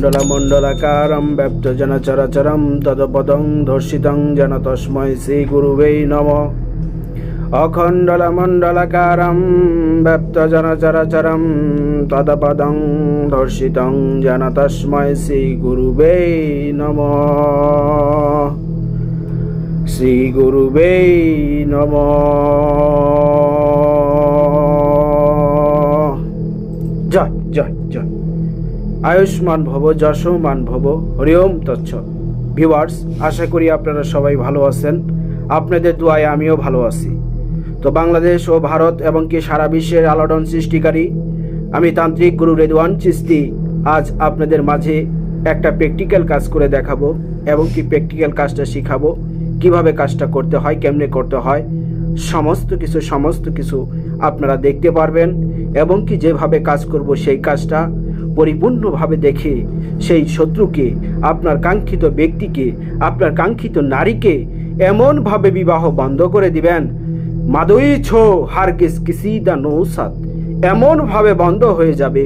অখণ্ডলমণ্ডলাকারं ব্যপ্তজন চরচরं তদপদং ধর্ষিতং যেন তস্মৈ শ্রীগুরুবে নম অখণ্ডলমণ্ডলাকারं ব্যপ্তজন চরচরं তদপদং ধর্ষিতং যেন তস্মৈ শ্রীগুরুবে নম শ্রীগুরুবে নম আয়ুষ্মান ভব, যশমান ভব হরি ওম তচ্ছ। ভিউয়ার্স, আশা করি আপনারা সবাই ভালো আছেন। আপনাদের দোয়ায় আমিও ভালো আছি। তো বাংলাদেশ ও ভারত এবং কি সারা বিশ্বের আলোড়ন সৃষ্টিকারী, আমি তান্ত্রিক গুরু রেদওয়ান চিস্তি আজ আপনাদের মাঝে একটা প্র্যাকটিক্যাল কাজ করে দেখাবো এবং কি প্র্যাকটিক্যাল কাজটা শিখাবো, কীভাবে কাজটা করতে হয়, কেমনে করতে হয়, সমস্ত কিছু সমস্ত কিছু আপনারা দেখতে পারবেন এবং কি যেভাবে কাজ করব সেই কাজটা পরিপূর্ণভাবে দেখে সেই শত্রুকে, আপনার কাঙ্ক্ষিত ব্যক্তিকে, আপনার কাঙ্ক্ষিত নারীকে এমনভাবে বিবাহ বন্ধ করে দিবেন। মাদুই ছো হারগিস কিসি দা নৌসাদ, এমনভাবে বন্ধ হয়ে যাবে।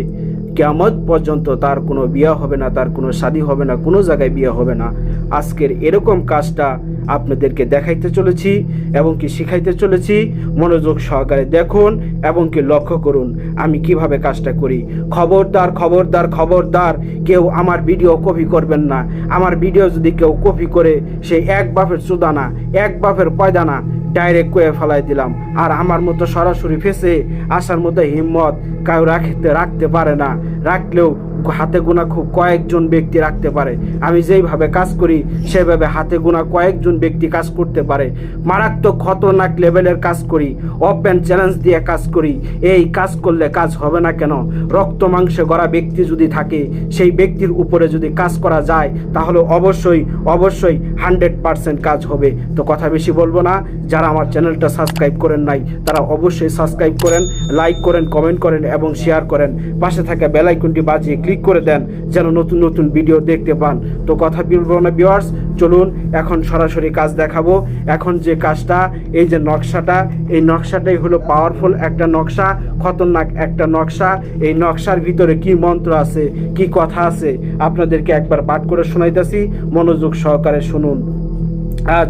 কেমন পর্যন্ত তার কোনো বিয়ে হবে না, তার কোনো শাদী হবে না, কোনো জায়গায় বিয়ে হবে না। আজকের এরকম কাজটা আপনাদেরকে দেখাইতে চলেছি এবং কি শিখাইতে চলেছি। মনোযোগ সহকারে দেখুন এবং কি লক্ষ্য করুন আমি কীভাবে কাজটা করি। খবরদার খবরদার খবরদার, কেউ আমার ভিডিও কপি করবেন না। আমার ভিডিও যদি কেউ কপি করে সেই এক বাপের চুদানা এক বাপের পয়দানা ডাইরেক্ট কয়ে ফেলাই দিলাম। আর আমার মতো সরাসরি ফেসে, আসার মতো হিম্মত কেউ রাখতে রাখতে পারে না। রাখলেও হাতে গোনা খুব কয়েকজন ব্যক্তি রাখতে পারে। আমি যেইভাবে কাজ করি, সেভাবে হাতে গোনা কয়েকজন ব্যক্তি কাজ করতে পারে। মারাত্মক খতরনাক লেভেলের কাজ করি ওপেন চ্যালেঞ্জ দিয়ে কাজ করি। এই কাজ করলে কাজ হবে না কেন? রক্ত মাংসে গড়া ব্যক্তি যদি থাকে, সেই ব্যক্তির উপরে যদি কাজ করা যায়, তাহলে অবশ্যই অবশ্যই হান্ড্রেড পারসেন্ট কাজ হবে। তো কথা বেশি বলব না। যারা আমার চ্যানেলটা সাবস্ক্রাইব করেন নাই, তারা অবশ্যই সাবস্ক্রাইব করেন, লাইক করেন, কমেন্ট করেন এবং শেয়ার করেন। পাশে থাকা বেলাইকনটি বাজিয়ে ক্লিক করে দেন যেন নতুন নতুন ভিডিও দেখতে পান। তো কথা বলব না ভিউয়ার্স চলুন এখন সরাসরি কাজ দেখাবো। এখন যে কাজটা, এই যে নকশাটা, এই নকশাটাই হলো পাওয়ারফুল একটা নকশা, খতরনাক একটা নকশা। এই নকশার ভিতরে কি মন্ত্র আছে, কি কথা আছে, আপনাদেরকে একবার পাঠ করে শোনাইতেছি। মনোযোগ সহকারে শুনুন।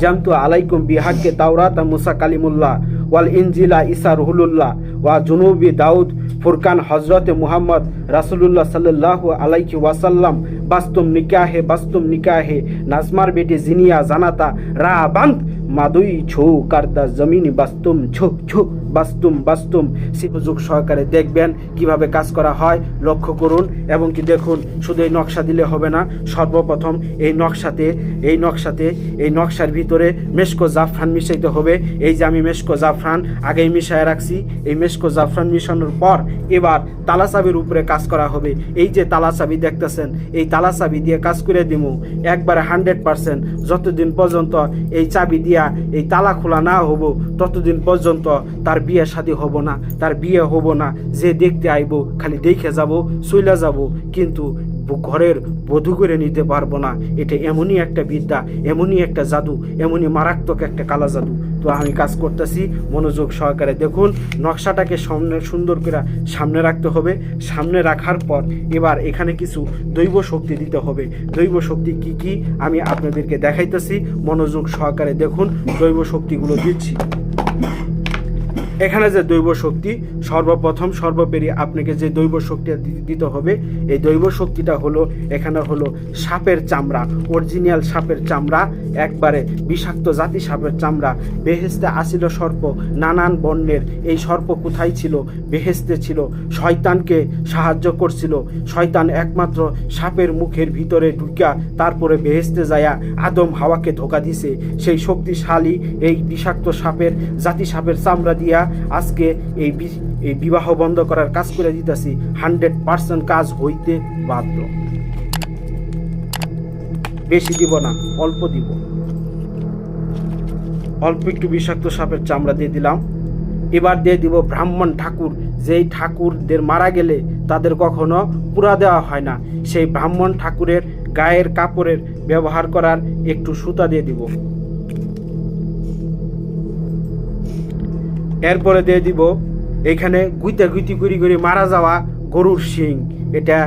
জামতু আলাইকুম বিহাককে তাওরাত মুসা কালিমুল্লাহ, ওয়াল ইনজিলা ইসা রুহুল্লাহ ওয়া জুনুবি দাউদ, ফুরকান হজরত মুহাম্মদ রাসুলুল্লাহ সাল্লাহ আলাইকি ওয়াসাল্লাম, বাস্তুম নিকাহে বাস্তুম নিকাহে, নাজমার বেটে জিনিয়া জানাতা, রা বান্ত মাদুই ছৌ কার্দা জমিনী বাস্তুম ছো ছো বাস্তুম বাস্তুম সুযোগ সহকারে দেখবেন কীভাবে কাজ করা হয়। লক্ষ্য করুন এবং কি দেখুন, শুধু এই নকশা দিলে হবে না, সর্বপ্রথম এই নকশাতে এই নকশাতে, এই নকশার ভিতরে মেশকো জাফরান মিশাইতে হবে। এই যে আমি মেশকো জাফরান আগেই মিশায় রাখছি, এই মেশকো জাফরান মিশানোর পর এবার তালাচাবির উপরে কাজ করা হবে। এই যে তালাচাবি দেখতেছেন, এই তালাচাবি দিয়ে কাজ করে দিমু। একবারে হান্ড্রেড পার্সেন্ট, যতদিন পর্যন্ত এই চাবি দিয়া এই তালা খোলা না হব, ততদিন পর্যন্ত তার বিয়ে শাদী হব না, তার বিয়ে হব না, যে দেখতে আইব, খালি দেখে যাব, চইলা যাব, কিন্তু ঘরের বধূ করে নিতে পারব না। এটা এমনই একটা বিদ্যা, এমনই একটা জাদু, এমনই মারাত্মক একটা কালা জাদু। তো আমি কাজ করতেছি, মনোযোগ সহকারে দেখুন, নকশাটাকে সামনে সুন্দর করে সামনে রাখতে হবে। সামনে রাখার পর এবার এখানে কিছু দৈব শক্তি দিতে হবে। দৈব শক্তি কি কি? আমি আপনাদেরকে দেখাইতেছি, মনোযোগ সহকারে দেখুন, দৈব শক্তিগুলো দিচ্ছি। এখানে যে দৈব শক্তি, সর্বপ্রথম, সর্বোপরি আপনাকে যে দৈব শক্তিটা দিতে হবে, এই দৈব শক্তিটা হলো, এখানে হলো সাপের চামড়া অরিজিনাল সাপের চামড়া, একবারে বিষাক্ত জাতি সাপের চামড়া বেহেস্তে আসিল সর্প, নানান বর্ণের, এই সর্প কোথায় ছিল? বেহেস্তে ছিল, শয়তানকে সাহায্য করছিল, শয়তান একমাত্র সাপের মুখের ভিতরে ঢুকিয়া তারপরে বেহেস্তে যায়া আদম হাওয়াকে ধোকা দিছে, সেই শক্তিশালী এই বিষাক্ত সাপের জাতি সাপের চামড়া দিয়া আজকে এই এই বিবাহ বন্ধ করার কাজ করে দিতেছি, হান্ড্রেড পার্সেন্ট কাজ হইতে বাধ্য। বেশি দিব না, অল্প দিব। অল্প একটু বিষাক্ত সাপের চামড়া দিয়ে দিলাম। এবার দিয়ে দিব ব্রাহ্মণ ঠাকুর। যেই ঠাকুরদের মারা গেলে তাদের কখনো পুরা দেওয়া হয় না। সেই ব্রাহ্মণ ঠাকুরের গায়ের কাপড়ের ব্যবহার করার একটু সুতা দিয়ে দিব। এরপরে দিয়ে দিব, এখানে গুইতে গুইতি করি করে মারা যাওয়া গরুর শিং। এটা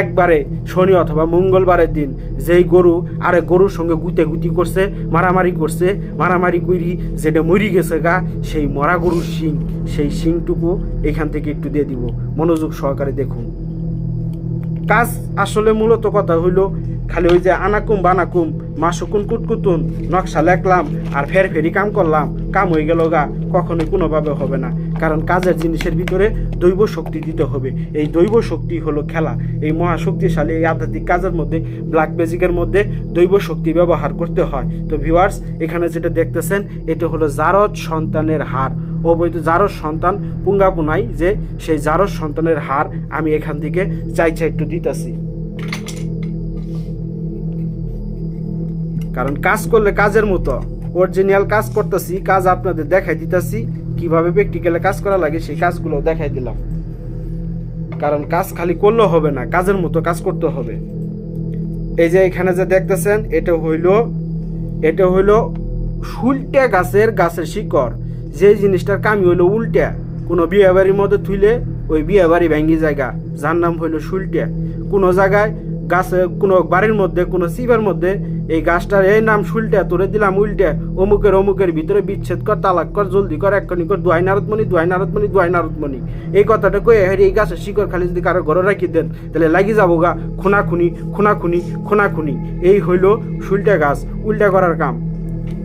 একবারে শনি অথবা মঙ্গলবারের দিন যেই গরু আরে গরুর সঙ্গে গুতে গুতি করছে, মারামারি করছে, মারামারি করি যেটা মরি গেছে গা, সেই মরা গরুর শিং, সেই শিংটুকু এখান থেকে একটু দিয়ে দিব। মনোযোগ সহকারে দেখুন। কাজ আসলে মূলত কথা হইল খালি ওই যে আনাকুম বানাকুম, মাসকুন কুটকুতুন, নকশা লেখলাম আর ফের ফেরি কাম করলাম। কাম হয়ে গেল গা, কখনোই কোনোভাবে হবে না। কারণ কাজের জিনিসের ভিতরে দৈব শক্তি দিতে হবে। এই দৈব শক্তি হলো খেলা। এই মহাশক্তিশালী, এই আধ্যাত্মিক কাজের মধ্যে ব্ল্যাক ম্যাজিকের মধ্যে দৈব শক্তি ব্যবহার করতে হয়। তো ভিউয়ার্স এখানে যেটা দেখতেছেন, এটা হলো জারদ সন্তানের হার অবৈধ জারস সন্তান পুঙ্গাপুনাই যে, সেই জারস সন্তানের হার আমি এখান থেকে চাই চাই একটু দিতেছি। কারণ কাজ করলে কাজের মতো। অরিজিনাল কাজ করতেছি, কাজ আপনাদের দেখাই দিতেছি, কীভাবে প্র্যাকটিক্যালে কাজ করা লাগে, সেই কাজগুলো দেখাই দিলাম। কারণ কাজ খালি করলেও হবে না, কাজের মতো কাজ করতে হবে। এই যে এখানে যে দেখতেছেন, এটা হইল এটা হইল শুলটা গাছের গাছের শিকড়। যে জিনিসটার কামি হইল উল্টা। কোনো বিয়ে বাড়ির মধ্যে থুইলে ওই বিয়ে বাড়ি ভেঙ্গি জায়গা। যার নাম হইল শুলটা। কোনো জায়গায় গাছে কোনো বাড়ির মধ্যে, কোনো সিবার মধ্যে, এই গাছটার এই নাম শুলটা তোরে দিলাম উল্টে অমুকের অমুকের ভিতরে বিচ্ছেদ কর, তালাক কর, জলদি কর এক্ষণি কর দুয়াই নারদমণি দুয়াই নারদমণি দুয়াই নারদমণি। এই কথাটা কয়ে হেরি এই গাছের শিকড় খালি যদি কারও ঘরে রাখি দেন, তাহলে লাগি যাব গা, খুনাখুনি খুনাখুনি খুনাখুনি। এই হইল শুলটা গাছ উল্টা করার কাম।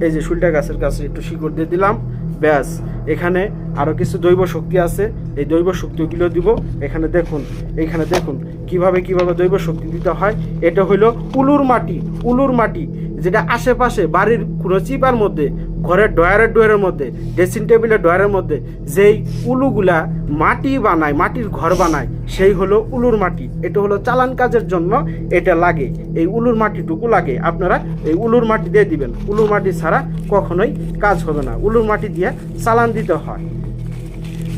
এই যে শুলটা গাছের কাছে একটু শিকড় দিয়ে দিলাম। ব্যাস, এখানে আরও কিছু জৈব শক্তি আছে। এই জৈব শক্তিগুলো দিব এখানে দেখুন এখানে দেখুন, কীভাবে কীভাবে জৈব শক্তি দিতে হয়। এটা হলো উলুর মাটি উলুর মাটি, যেটা আশেপাশে বাড়ির কোনো চিপার মধ্যে ঘরের ডয়ারের ডয়ারের মধ্যে ড্রেসিং টেবিলের ডয়ারের মধ্যে, যেই উলুগুলা মাটি বানায়, মাটির ঘর বানায়, সেই হলো উলুর মাটি। এটা হলো চালান কাজের জন্য এটা লাগে। এই উলুর মাটিটুকু লাগে। আপনারা এই উলুর মাটি দিয়ে দিবেন। উলুর মাটি ছাড়া কখনোই কাজ হবে না। উলুর মাটি দিয়ে চালান দিতে হয়।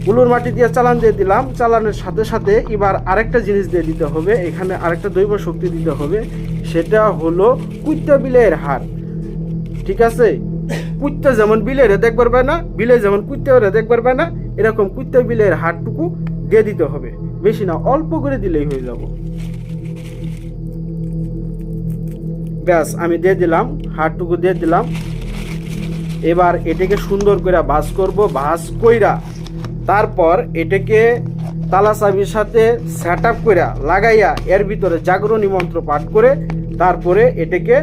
উলুর মাটি দিয়ে চালান দিয়ে দিলাম। চালানের সাথে সাথে এবার আরেকটা জিনিস দিয়ে দিতে হবে। এখানে আরেকটা দৈব শক্তি দিতে হবে। সেটা হলো কুইত্তা বিলের হার। ঠিক আছে? কুইত্তা যেমন বিলের দেখবার পায় না বিলে যেমন কুইত্তা দেখবার পায় না এরকম কুইত্তা বিলের হারটুকু দিয়ে দিতে হবে। বেশি না, অল্প করে দিলেই হয়ে যাব। ব্যাস, আমি দিয়ে দিলাম হারটুকু দিয়ে দিলাম। এবার এটাকে সুন্দর করে ভাজ করব, ভাজ কইরা। তারপর এটাকে তালা চাবির সাথে সেট আপ করে লাগাইয়া এর ভিতরে জাগরণী মন্ত্র পাঠ করে, তারপরে এটাকে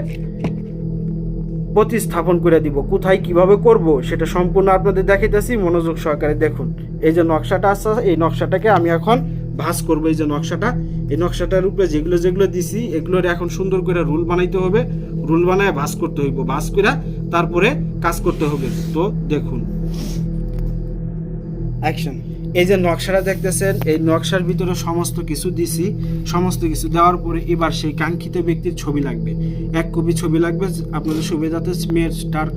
প্রতিস্থাপন করে দিব। কোথায় কীভাবে করব, সেটা সম্পূর্ণ আপনাদের দেখাইতেছি। মনোযোগ সহকারে দেখুন। এই যে নকশাটা আছে, এই নকশাটাকে আমি এখন ভাস করব। এই যে নকশাটা, এই নকশাটার উপরে যেগুলো যেগুলো দিছি, এগুলোর এখন সুন্দর করে রুল বানাইতে হবে। রুল বানায় ভাঁজ করতে হইব। ভাঁজ করে তারপরে কাজ করতে হবে। তো দেখুন। অ্যাকশন এই যে নকশাটা দেখতেছেন, এই নকশার ভিতরে সমস্ত কিছু দিছি। সমস্ত কিছু দেওয়ার পরে এবার সেই কাঙ্ক্ষিত ব্যক্তির ছবি লাগবে। এক কপি ছবি লাগবে, আপনাদের সুবিধাতে মেয়েটার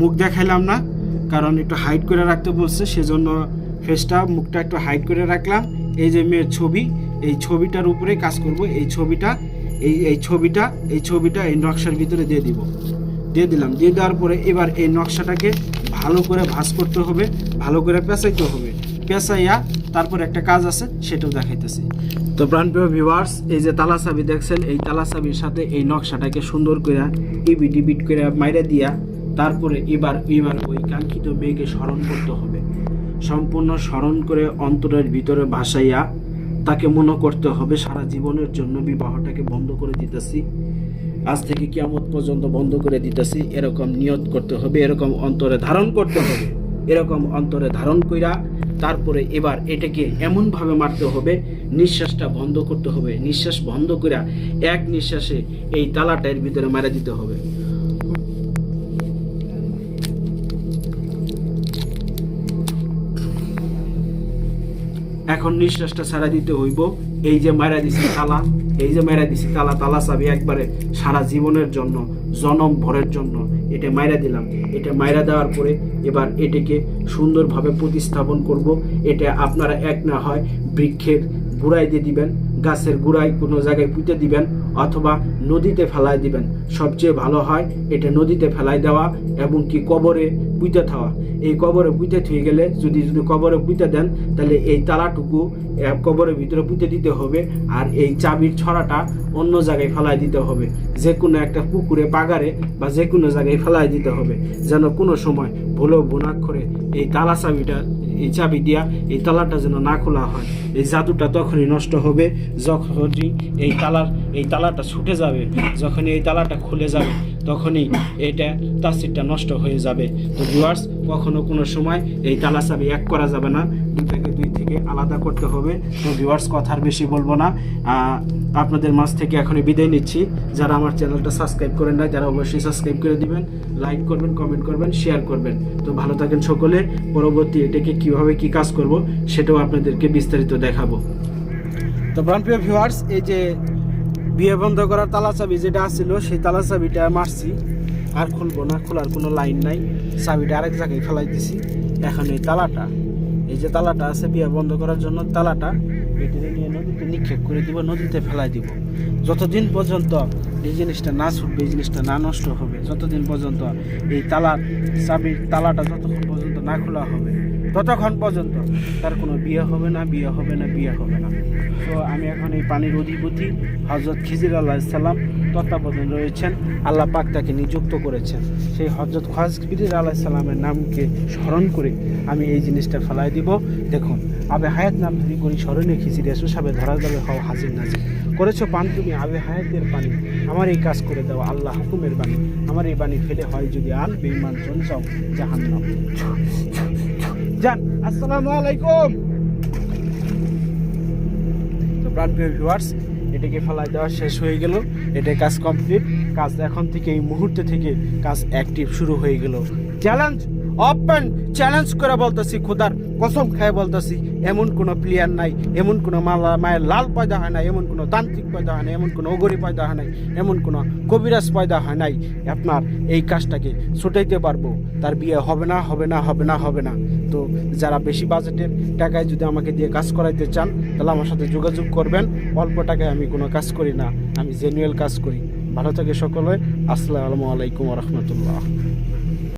মুখ দেখাইলাম না, কারণ একটু হাইড করে রাখতে বলছে, সেজন্য ফেসটা, মুখটা একটু হাইড করে রাখলাম। এই যে মেয়ের ছবি, এই ছবিটার উপরে কাজ করব, এই ছবিটা, এই এই ছবিটা এই ছবিটা এই নকশার ভিতরে দিয়ে দিব। দিয়ে দিলাম। দিয়ে দেওয়ার পরে এবার এই নকশাটাকে ভালো করে ভাঁজ করতে হবে, ভালো করে পেঁচাইতে হবে। পেঁচাইয়া তারপর একটা কাজ আছে, সেটাও দেখাইতেছি। তো প্রাণপ্রিয় ভিউয়ার্স এই যে তালা চাবি দেখছেন, এই তালা চাবির সাথে এই নকশাটাকে সুন্দর করে ইবিট ডিবিট করে মাইরে দিয়া তারপরে এবার এবার ওই কাঙ্ক্ষিত মেয়েকে স্মরণ করতে হবে। সম্পূর্ণ স্মরণ করে অন্তরের ভিতরে ভাসাইয়া তাকে মনে করতে হবে, সারা জীবনের জন্য বিবাহটাকে বন্ধ করে দিতেছি। আজ থেকে কিয়ামত পর্যন্ত বন্ধ করে দিতেছি। এরকম নিয়ত করতে হবে, এরকম অন্তরে ধারণ করতে হবে, এরকম অন্তরে ধারণ কইরা তারপরে এবার এটাকে এমনভাবে মারতে হবে, নিঃশ্বাসটা বন্ধ করতে হবে, নিঃশ্বাস বন্ধ করে এক নিঃশ্বাসে এই তালাটার ভিতরে মারা দিতে হবে। এখন নিঃশ্বাসটা ছাড়া দিতে হইব। এই যে মারা দিছি তালা, এই যে মারা দিছি তালা তালা চাবি একবারে সারা জীবনের জন্য, জনম ভরের জন্য এটা মাইরা দিলাম। এটা মাইরা দেওয়ার পরে এবার এটাকে সুন্দরভাবে প্রতিস্থাপন করব। এটা আপনারা এক না হয় বৃক্ষের গুড়াই দিয়ে দিবেন। গাছের গুড়ায় কোনো জায়গায় পুঁতে দিবেন অথবা নদীতে ফেলায় দিবেন। সবচেয়ে ভালো হয় এটা নদীতে ফেলাই দেওয়া এবং কি কবরে পুঁতে থাওয়া। এই কবরে পুঁতে থুয়ে গেলে যদি যদি কবরে পুঁতে দেন, তাহলে এই তালাটুকু কবরের ভিতরে পুঁতে দিতে হবে আর এই চাবির ছড়াটা অন্য জায়গায় ফেলাই দিতে হবে। যে কোনো একটা পুকুরে, পাগারে বা যে কোনো জায়গায় ফেলাই দিতে হবে। যেন কোনো সময় ভুলো বুনাক্ষরে এই তালা চাবিটা এই চাবি দিয়া এই তালাটা যেন না খোলা হয়, এই জাদুটা তখনই নষ্ট হবে যখনই এই তালার, এই তালাটা ছুটে যাবে, যখনই এই তালাটা খুলে যাবে, তখনই এটা তাসিরটা নষ্ট হয়ে যাবে। তো ভিউয়ার্স কখনো কোনো সময় এই তালা চাবি এক করা যাবে না দুটাকে দুই থেকে আলাদা করতে হবে। তো ভিউয়ার্স কথার বেশি বলব না। আপনাদের মাঝ থেকে এখনই বিদায় নিচ্ছি। যারা আমার চ্যানেলটা সাবস্ক্রাইব করেন না যারা অবশ্যই সাবস্ক্রাইব করে দিবেন লাইক করবেন কমেন্ট করবেন শেয়ার করবেন। তো ভালো থাকেন সকলে। পরবর্তী এটাকে কীভাবে কি কাজ করব, সেটাও আপনাদেরকে বিস্তারিত দেখাবো। তো প্রাণপ্রিয় ভিউয়ার্স এই যে বিয়ে বন্ধ করার তালা চাবি যেটা আসছিল সেই তালা চাবিটা মারছি। আর খুলবো না, খোলার কোনো লাইন নাই। চাবিটা আরেক জায়গায় ফেলাই দিছি এখন এই তালাটা। এই যে তালাটা আছে বিয়ে বন্ধ করার জন্য তালাটা, ভিতরে নিয়ে নদীতে নিক্ষেপ করে দিব, নদীতে ফেলাই দিব। যতদিন পর্যন্ত এই জিনিসটা না ছুটবে, এই জিনিসটা না নষ্ট হবে, যতদিন পর্যন্ত এই তালার চাবির তালাটা যতক্ষণ পর্যন্ত না খোলা হবে ততক্ষণ পর্যন্ত তার কোনো বিয়ে হবে না, বিয়ে হবে না, বিয়ে হবে না। তো আমি এখন এই পানির অধিপতি হজরত খিজির আল্লাহ সাল্লাম তত্ত্বাবধান রয়েছেন। আল্লাহ পাক তাকে নিযুক্ত করেছেন। সেই হজরত খিজির আল্লাহ সাল্লামের নামকে স্মরণ করে আমি এই জিনিসটা ফেলাই দিব। দেখুন, আবে হায়াত নাম ধরি করি স্মরণে খিচির এসো, সাবে ধরা যাবে হও হাজির নাজির করেছ পান তুমি আবে হায়াতের পানি। আমার এই কাজ করে দাও, আল্লাহ হুকুমের বাণী। আমার এই বাণী ফেলে হয় যদি আল বেইমান জন যাও জাহান্নাম। যান, আসসালামু আলাইকুম। তো প্রাণপ্রিয় ভিউয়ার্স এটাকে ফেলাই দেওয়া শেষ হয়ে গেল। এটা কাজ কমপ্লিট কাজ এখন থেকে এই মুহূর্তে থেকে কাজ অ্যাক্টিভ শুরু হয়ে গেল। চ্যালেঞ্জ ওপেন চ্যালেঞ্জ করে বলতেছি, খোদার কসম খায় বলতেছি, এমন কোনো প্লেয়ার নাই, এমন কোনো মালা, মায়ের লাল পয়দা হয় নাই, এমন কোনো তান্ত্রিক পয়দা হয় নাই, এমন কোনো অগরি পয়দা হয় নাই, এমন কোনো কবিরাজ পয়দা হয় নাই, আপনার এই কাজটাকে ছুটাইতে পারব, তার বিয়ে হবে না হবে না হবে না হবে না। তো যারা বেশি বাজেটের টাকায় যদি আমাকে দিয়ে কাজ করাইতে চান, তাহলে আমার সাথে যোগাযোগ করবেন। অল্প টাকায় আমি কোনো কাজ করি না, আমি জেনুয়েল কাজ করি। ভালো থাকে সকলে, আসসালামু আলাইকুম রহমতুল্লাহ।